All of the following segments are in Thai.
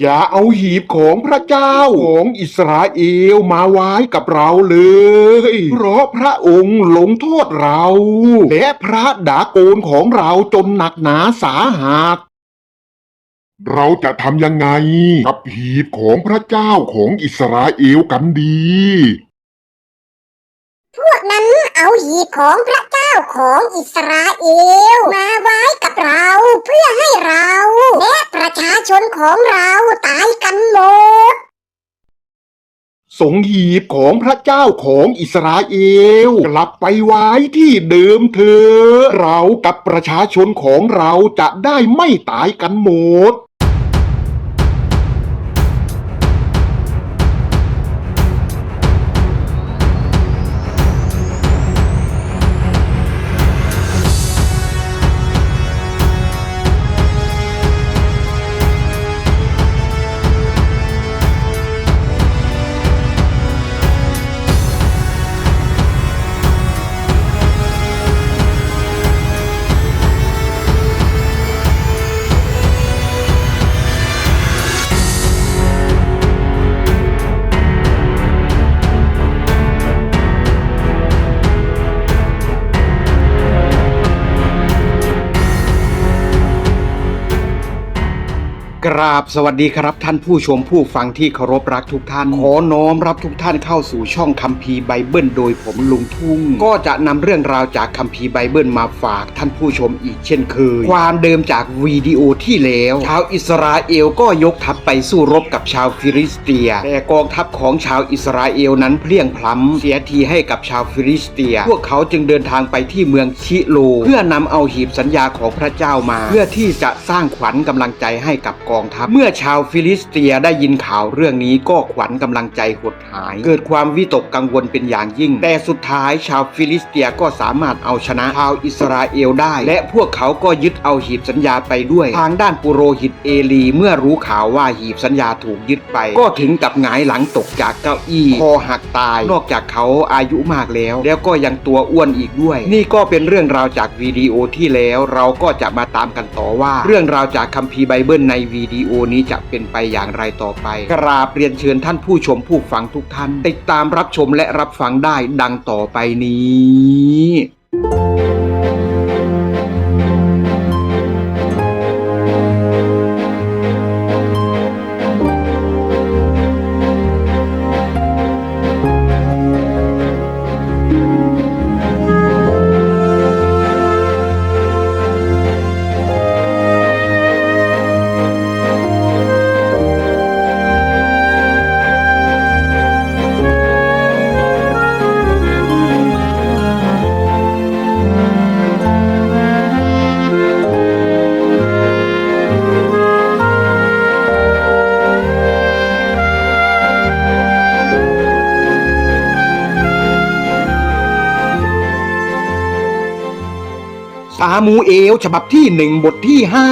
อย่าเอาหีบของพระเจ้าของอิสราเอลมาไว้กับเราเลย เพราะพระองค์ลงโทษเรา และพระดาโกนของเราจนหนักหนาสาหัสเราจะทำยังไงกับหีบของพระเจ้าของอิสราเอลกันดี พวกนั้นเอาหีบของพระ เจ้าของอิสราเอล มาไว้กับเราเพื่อให้เราและประชาชนของเราตายกันหมดสงหีบของพระเจ้าของอิสราเอล กลับไปไว้ที่เดิมเถอะเรากับประชาชนของเราจะได้ไม่ตายกันหมด กราบสวัสดีครับท่านผู้ชมผู้ฟังที่เคารพรักทุกท่านขอน้อมรับทุกท่านเข้าสู่ช่องคัมภีร์ไบเบิลโดยผมลุงทุ่ง ก็จะนำเรื่องราวจากคัมภีร์ไบเบิลมาฝากท่านผู้ชมอีกเช่นเคย ความเดิมจากวิดีโอที่แล้ว ชาวอิสราเอลก็ยกทัพไปสู้รบกับชาวฟิลิสเตีย แต่กองทัพของชาวอิสราเอลนั้นเพลียงพล้ำเสียทีให้กับชาวฟิลิสเตีย พวกเขาจึงเดินทางไปที่เมืองชิโล เพื่อนำเอาหีบสัญญาของพระเจ้ามา เพื่อที่จะสร้างขวัญกำลังใจให้กับกองทัพ เมื่อชาวฟิลิสเตียได้ยินข่าวเรื่องนี้ก็ขวัญกำลังใจหดหาย เกิดความวิตกกังวลเป็นอย่างยิ่ง แต่สุดท้ายชาวฟิลิสเตียก็สามารถเอาชนะชาวอิสราเอลได้ และพวกเขาก็ยึดเอาหีบสัญญาไปด้วย ทางด้านปุโรหิตเอลี เมื่อรู้ข่าวว่าหีบสัญญาถูกยึดไป ก็ถึงกับหงายหลังตกจากเก้าอี้คอหักตาย นอกจากเขาอายุมากแล้ว แล้วก็ยังตัวอ้วนอีกด้วย นี่ก็เป็นเรื่องราวจากวิดีโอที่แล้วเราก็จะมาตามกันต่อว่า เรื่องราวจากคัมภีร์ไบเบิลในวิดีโอนี้จะเป็นไปอย่างไรต่อไป กราบเรียนเชิญท่านผู้ชมผู้ฟังทุกท่าน ติดตามรับชมและรับฟังได้ดังต่อไปนี้ามูเอล ฉบับที่หนึ่งบทที่ห้า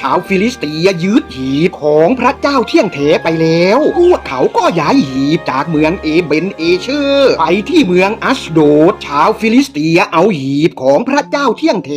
ชาวฟิลิสเตียยึดหีบของพระเจ้าเที่ยงเถไปแล้วพวกเขาก็ย้ายหีบจากเมืองเอเบนเอเชอร์ไปที่เมืองอัชโดดชาวฟิลิสเตียเอาหีบของพระเจ้าเที่ยงเถ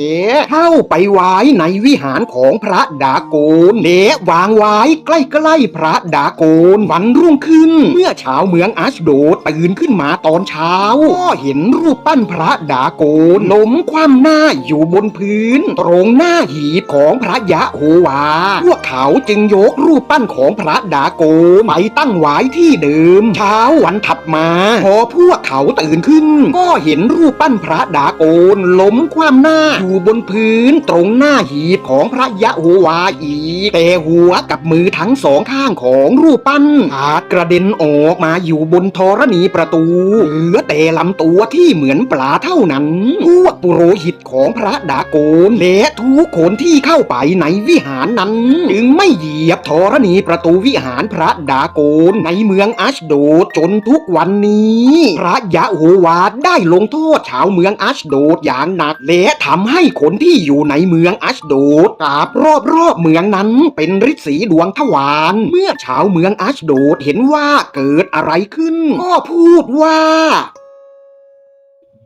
เข้าไปไว้ในวิหารของพระดาโกนและวางไว้ใกล้ๆพระดาโกนวันรุ่งขึ้น เมื่อชาวเมืองอัชโดดตื่นขึ้นมาตอนเช้า ก็เห็นรูปปั้นพระดาโกนล้มคว่ำหน้าอยู่บนพื้น ตรงหน้าหีบของพระยะโฮวา พวกเขาจึงยกรูปปั้นของพระดาโกไปตั้งไว้ที่เดิม เช้าวันถัดมา พอพวกเขาตื่นขึ้น ก็เห็นรูปปั้นพระดาโกนล้มคว่ำหน้าอยู่บนพื้นตรงหน้าหีบของพระยะโฮวาอีกแต่หัวกับมือทั้งสองข้างของรูปปั้นขาดกระเด็นออกมาอยู่บนธรณีประตูเหลือแต่ลำตัวที่เหมือนปลาเท่านั้นพวกปุโรหิตของพระดาโกนและทุกคนที่เข้าไปในวิหารนั้น จึงไม่เหยียบธรณีประตูวิหารพระดาโกนในเมืองอัชโดดจนทุกวันนี้ พระยะโฮวาดได้ลงโทษชาวเมืองอัชโดดอย่างหนักและทำให้คนที่อยู่ในเมืองอัชโดดกราบรอบเมืองนั้นเป็นฤทธิ์สีดวงทวารเมื่อชาวเมืองอัชโดดเห็นว่าเกิดอะไรขึ้น ก็พูดว่า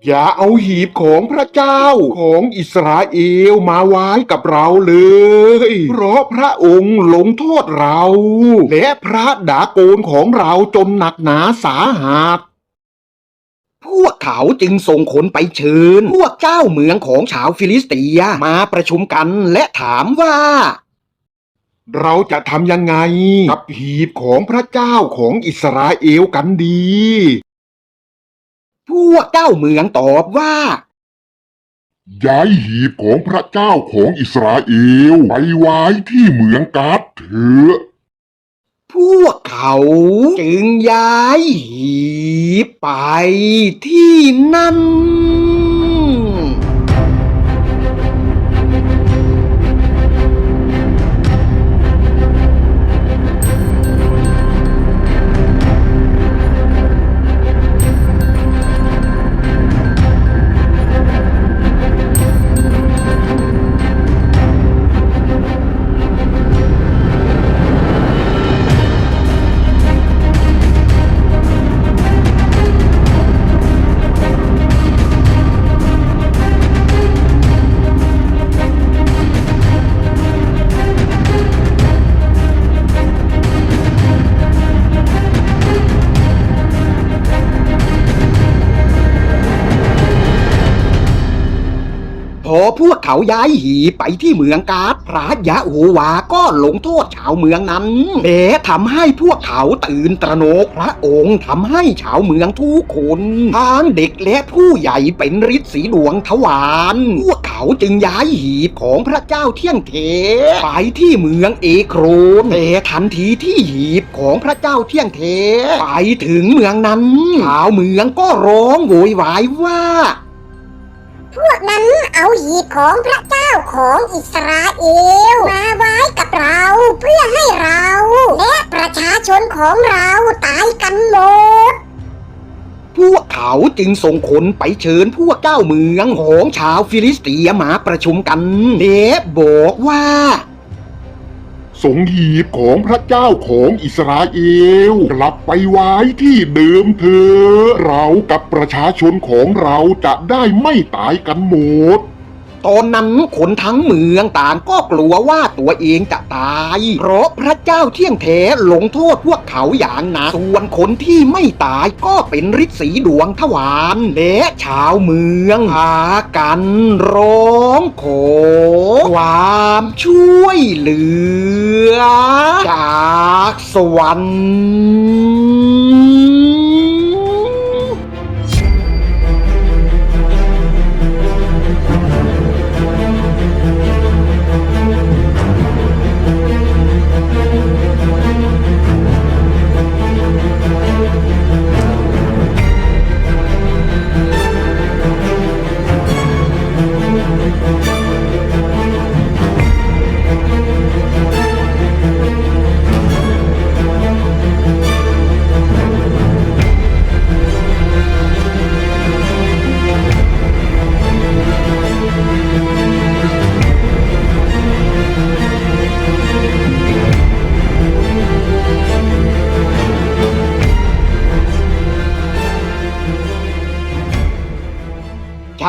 อย่าเอาหีบของพระเจ้าของอิสราเอลมาไว้กับเราเลย เพราะพระองค์ลงโทษเรา และพระดาโกนของเราจนหนักหนาสาหัสพวกเขาจึงส่งคนไปเชิญ พวกเจ้าเมืองของชาวฟิลิสเตียมาประชุมกันและถามว่า เราจะทำยังไง กับหีบของพระเจ้าของอิสราเอลกันดี พวกเจ้าเมืองตอบว่า ย้ายหีบของพระเจ้าของอิสราเอลไปไว้ที่เมืองกาดเถอะพวกเขาจึงย้ายหีบไปที่นั่น พอพวกเขาย้ายหีไปที่เมืองกาดพระยะโฮวาก็ลงโทษชาวเมืองนั้นแลทำให้พวกเขาตื่นตระหนกพระองค์ทำให้ชาวเมืองทุกคนทั้งเด็กและผู้ใหญ่เป็นฤทธิ์สีดวงทวารพวกเขาจึงย้ายหีบของพระเจ้าเที่ยงเทไปที่เมืองเอโครนแต่ทันทีที่หีบของพระเจ้าเที่ยงเทไปถึงเมืองนั้นชาวเมืองก็ร้องโวยวายว่า พวกนั้นเอาหีบของพระเจ้าของอิสราเอล มาไว้กับเราเพื่อให้เรา และประชาชนของเราตายกันหมด พวกเขาจึงส่งคนไปเชิญพวกเจ้าเมืองของชาวฟิลิสเตียมาประชุมกันและบอกว่า สงหีบของพระเจ้าของอิสราเอล กลับไปไว้ที่เดิมเถอะเรากับประชาชนของเราจะได้ไม่ตายกันหมด ตอนนั้นคนทั้งเมืองต่างก็กลัวว่าตัวเองจะตาย เพราะพระเจ้าเที่ยงแท้ลงโทษพวกเขาอย่างหนักส่วนคนที่ไม่ตายก็เป็นฤทธิ์สีดวงทวารและชาวเมืองพากันร้องขอความช่วยเหลือ จากสวรรค์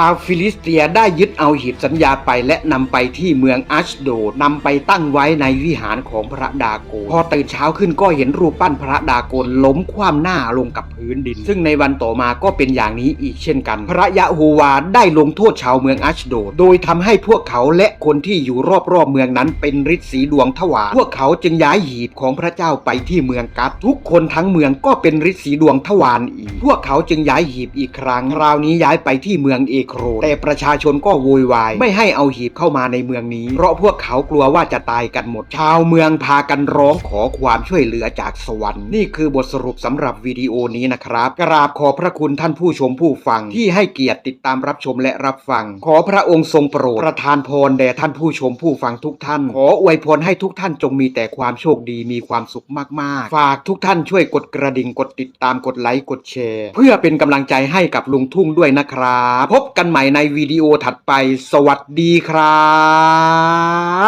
าวฟิลิสเตียได้ยึดเอาหีบสัญญาไปและนำไปที่เมืองอัชโดดนำไปตั้งไว้ในวิหารของพระดาโกนพอตื่นเช้าขึ้นก็เห็นรูปปั้นพระดาโกนล้มคว่ำหน้าลงกับพื้นดิน ซึ่งในวันต่อมาก็เป็นอย่างนี้อีกเช่นกัน พระยะโฮวาได้ลงโทษชาวเมืองอัชโดดโดยทำให้พวกเขาและคนที่อยู่รอบๆเมืองนั้นเป็นฤทธิ์สีดวงทวารพวกเขาจึงย้ายหีบของพระเจ้าไปที่เมืองกัดทุกคนทั้งเมืองก็เป็นฤทธิ์สีดวงทวารอีก พวกเขาจึงย้ายหีบอีกครั้งคราวนี้ย้ายไปที่เมืองเอกโครแต่ประชาชนก็โวยวาย ไม่ให้เอาหีบเข้ามาในเมืองนี้ เพราะพวกเขากลัวว่าจะตายกันหมด ชาวเมืองพากันร้องขอความช่วยเหลือจากสวรรค์นี่คือบทสรุปสำหรับวิดีโอนี้นะครับ กราบขอพระคุณท่านผู้ชมผู้ฟังที่ให้เกียรติติดตามรับชมและรับฟัง ขอพระองค์ทรงโปรดประทานพรแด่ท่านผู้ชมผู้ฟังทุกท่าน ขออวยพรให้ทุกท่านจงมีแต่ความโชคดีมีความสุขมากๆ ฝากทุกท่านช่วยกดกระดิ่งกดติดตามกดไลค์กดแชร์ เพื่อเป็นกำลังใจให้กับลุงทุ่งด้วยนะครับ พบกันใหม่ในวิดีโอถัดไป สวัสดีครั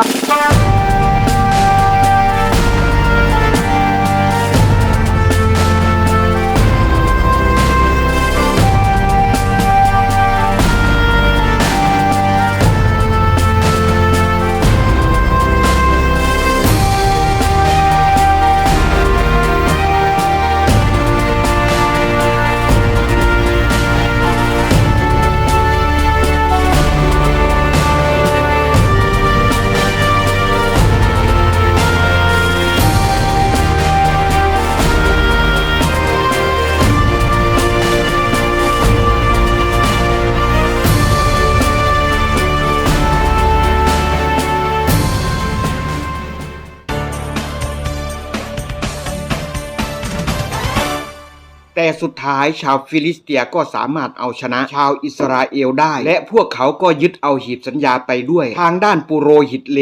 บ แต่สุดท้ายชาวฟิลิสเตียก็สามารถเอาชนะชาวอิสราเอลได้ และพวกเขาก็ยึดเอาหีบสัญญาไปด้วย ทางด้านปุโรหิตเล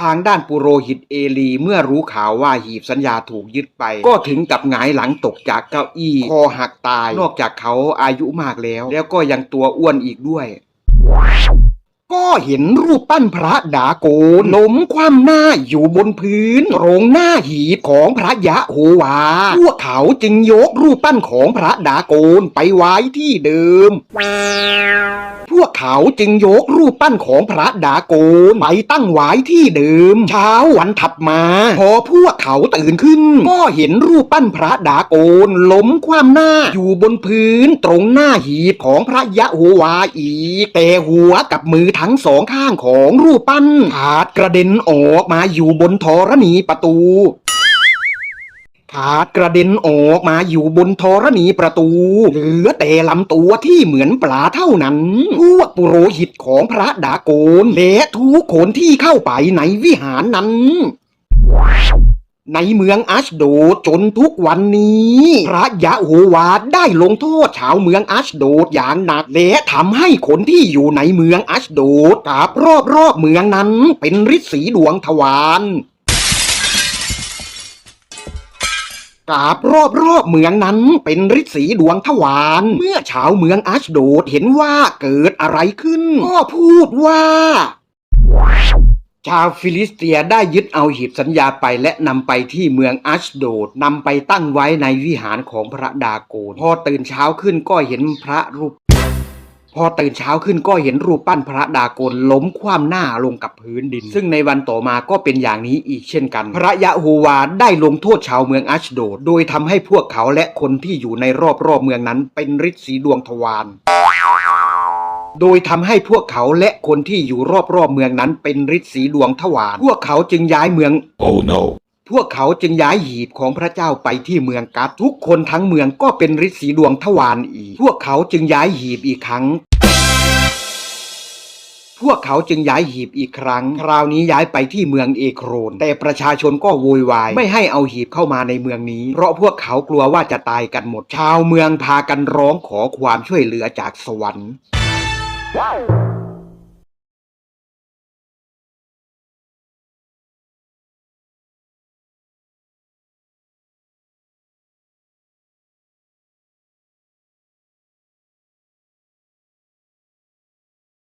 ทางด้านปุโรหิตเอลีเมื่อรู้ข่าวว่าหีบสัญญาถูกยึดไป ก็ถึงกับหงายหลังตกจากเก้าอี้คอหักตาย นอกจากเขาอายุมากแล้ว แล้วก็ยังตัวอ้วนอีกด้วย ก็เห็นรูปปั้นพระดาโกนล้มคว่ำหน้าอยู่บนพื้นโรงหน้าหีบของพระยะโฮวา พวกเขาจึงยกรูปปั้นของพระดาโกนไปไว้ที่เดิม วกเขาจึงยกรูปปั้นของพระดาโกนไปตั้งไว้ที่เดิม เช้าวันถัดมา พอพวกเขาตื่นขึ้น ก็เห็นรูปปั้นพระดาโกนล้มคว่ำหน้าอยู่บนพื้นตรงหน้าหีบของพระยะโฮวาอีก แต่หัวกับมือทั้งสองข้างของรูปปั้นขาดกระเด็นออกมาอยู่บนธรณีประตู ขาดกระเด็นออกมาอยู่บนธรณีประตู เหลือแต่ลำตัวที่เหมือนปลาเท่านั้นพวกปุโรหิตของพระดาโกน และทุกคนที่เข้าไปในวิหารนั้น ในเมืองอัชโดดจนทุกวันนี้ พระยะโฮวาได้ลงโทษชาวเมืองอัชโดดอย่างหนักและทำให้คนที่อยู่ในเมืองอัชโดดกับรอบๆเมืองนั้นเป็นฤทธิ์สีดวงทวาร กาบรอบรอบเมืองนั้นเป็นฤทธิ์สีดวงทวารเมื่อชาวเมืองอัชโดดเห็นว่าเกิดอะไรขึ้น ก็พูดว่า ชาวฟิลิสเตียได้ยึดเอาหีบสัญญาไปและนำไปที่เมืองอัชโดดนำไปตั้งไว้ในวิหารของพระดาโกน พอตื่นเช้าขึ้นก็เห็นพระรูป พอตื่นเช้าขึ้นก็เห็นรูปปั้นพระดาโกนล้มคว่ำหน้าลงกับพื้นดิน ซึ่งในวันต่อมาก็เป็นอย่างนี้อีกเช่นกัน พระยะโฮวาได้ลงโทษชาวเมืองอัชโดด โดยทำให้พวกเขาและคนที่อยู่ในรอบๆเมืองนั้นเป็นฤทธิ์สีดวงทวารโดยทำให้พวกเขาและคนที่อยู่รอบๆเมืองนั้นเป็นฤทธิ์สีดวงทวารพวกเขาจึงย้ายเมือง Oh no พวกเขาจึงย้ายหีบของพระเจ้าไปที่เมืองกัดทุกคนทั้งเมืองก็เป็นฤทธิ์สีดวงทวารอีก พวกเขาจึงย้ายหีบอีกครั้ง พวกเขาจึงย้ายหีบอีกครั้ง คราวนี้ย้ายไปที่เมืองเอโครน แต่ประชาชนก็โวยวาย ไม่ให้เอาหีบเข้ามาในเมืองนี้ เพราะพวกเขากลัวว่าจะตายกันหมด ชาวเมืองพากันร้องขอความช่วยเหลือจากสวรรค์